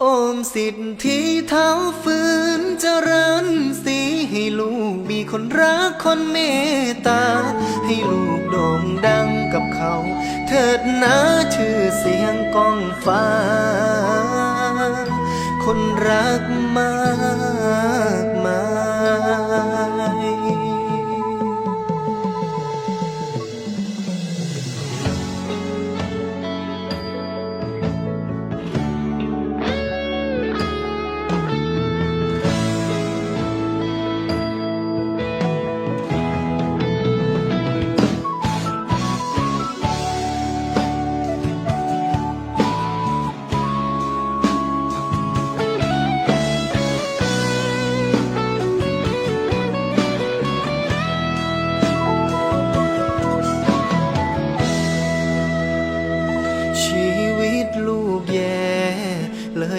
โอมสิทธิเท้าฟื้นเจริญสีให้ลูกมีคนรักคนเมตตา ให้ลูกโด่งดังกับเขา เถิดนะชื่อเสียงก้องฟ้า คนรักมาก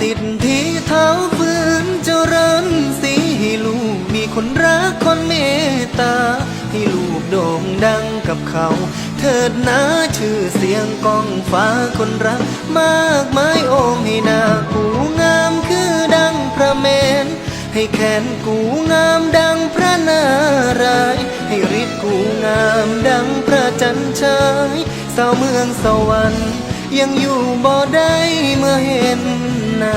สิทธิเท้าฟื้นเจริญสีให้ลูกมีคนรักคนเมตตา ให้ลูกโด่งดังกับเขา เถิดนะชื่อเสียงกองฟ้าคนรัก มากมายโอมให้หน้ากูงามคือดังพระเมน ให้แขนกูงามดังพระนาราย ให้ฤทธิ์กูงามดังพระจันทรายสาวเมืองสวรรค์ ยังอยู่บ่ได้เมื่อเห็นหน้า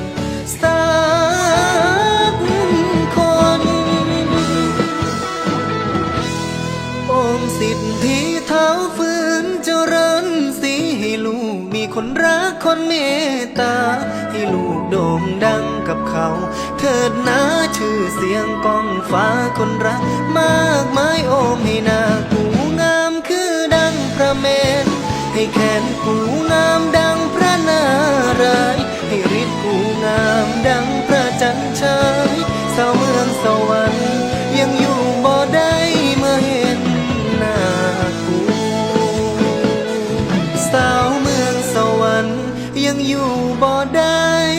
สิทธิเท้าฝืนเจริญสีให้ลูกมีคนรักคนเมตตา ให้ลูกโด่งดังกับเขา เถิดนะชื่อเสียงกองฟ้าคนรัก มากมายโอมให้หน้ากูงามคือดังพระเมนให้แขนกู em yêu bỏ đây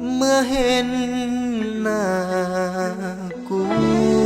mưa hên là cuối